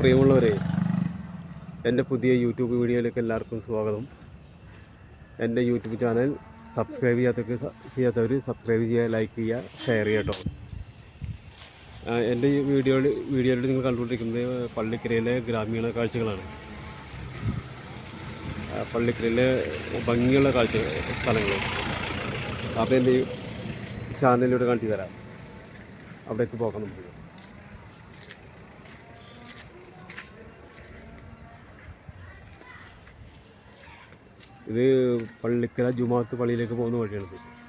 പ്രിയമുള്ളവരെ എന്റെ പുതിയ യൂട്യൂബ് വീഡിയോയിലേക്ക് എല്ലാവർക്കും സ്വാഗതം. എന്റെ യൂട്യൂബ് ചാനൽ സബ്സ്ക്രൈബ് ചെയ്യാത്തവർക്ക് ചെയ്യാത്തവർ സബ്സ്ക്രൈബ് ചെയ്യുക ലൈക്ക് ചെയ്യുക ഷെയർ ചെയ്യുക കേട്ടോ. എന്റെ ഈ വീഡിയോയിൽ വീഡിയോയിൽ നിങ്ങൾ കണ്ടുകൊണ്ടിരിക്കുന്നത് പള്ളിക്കരയിലെ ഗ്രാമീണ കാഴ്ചകളാണ്. പള്ളിക്കരയിലെ ഭംഗിയുള്ള കാഴ്ച സ്ഥലങ്ങൾ അപ്പോൾ എന്റെ ചാനലിലൂടെ കാണിച്ചു തരാം. അവിടേക്ക് പോകാം നമുക്ക് ഇത് പള്ളിക്കര ജുമാത്ത് പള്ളിയിലേക്ക് പോകുന്ന വഴിയാണിത്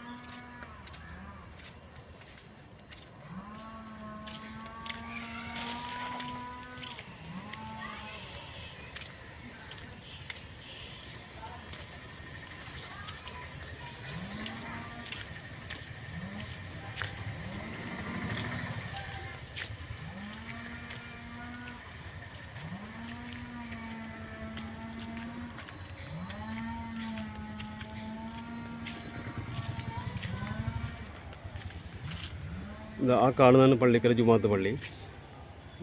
ആ കാണുന്നതാണ് പള്ളിക്കര ജുമാത്ത് പള്ളി.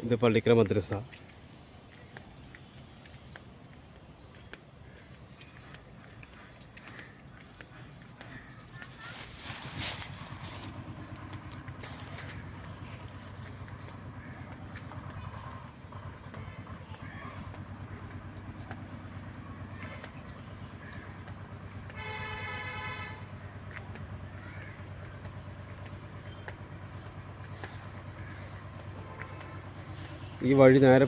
ഇത് പള്ളിക്കര മദ്രസ. ഈ വഴി നേരെ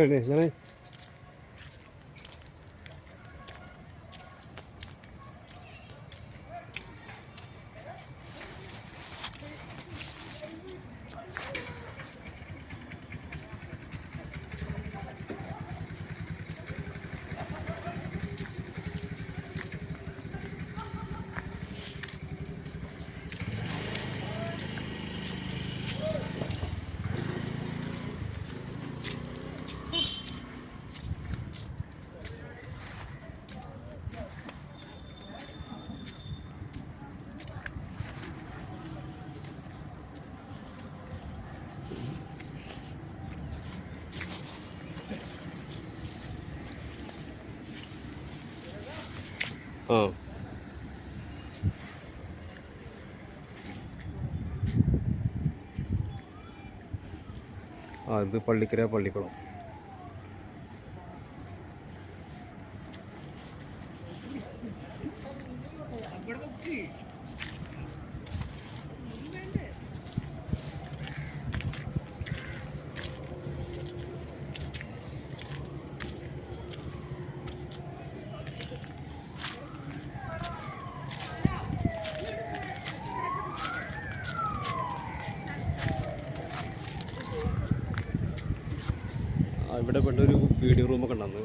പോണത് ഒരു പാടത്തേക്കാണ് ഞാൻ ആ ആ. ഇത് പള്ളിക്കര പള്ളിക്കുളം. ഇവിടെ പണ്ടൊരു പീഡിയ റൂമൊക്കെ ഉണ്ടായിരുന്നു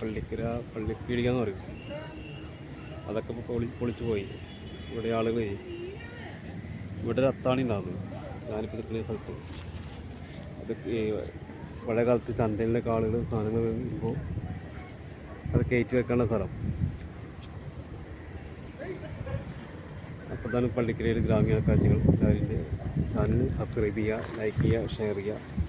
പള്ളിക്കര പള്ളി പീടിക എന്ന് പറയും. അതൊക്കെ ഇപ്പോൾ പൊളി പൊളിച്ചു പോയി. ഇവിടെ ആളുകൾ ഇവിടെ ഒരു അത്താണി ഉണ്ടായിരുന്നു ഞാനിപ്പോൾ നിൽക്കുന്ന സ്ഥലത്ത്. അത് പഴയ കാലത്ത് ചന്തയിലൊക്കെ ആളുകൾ സാധനങ്ങൾ വരുമ്പോൾ അത് കയറ്റി വെക്കാനുള്ള സ്ഥലം. അപ്പോഴാണ് പള്ളിക്കരയിൽ ഗ്രാമീണ കാഴ്ചകൾ. എല്ലാവരും ചാനൽ സബ്സ്ക്രൈബ് ചെയ്യുക ലൈക്ക് ചെയ്യുക ഷെയർ ചെയ്യുക.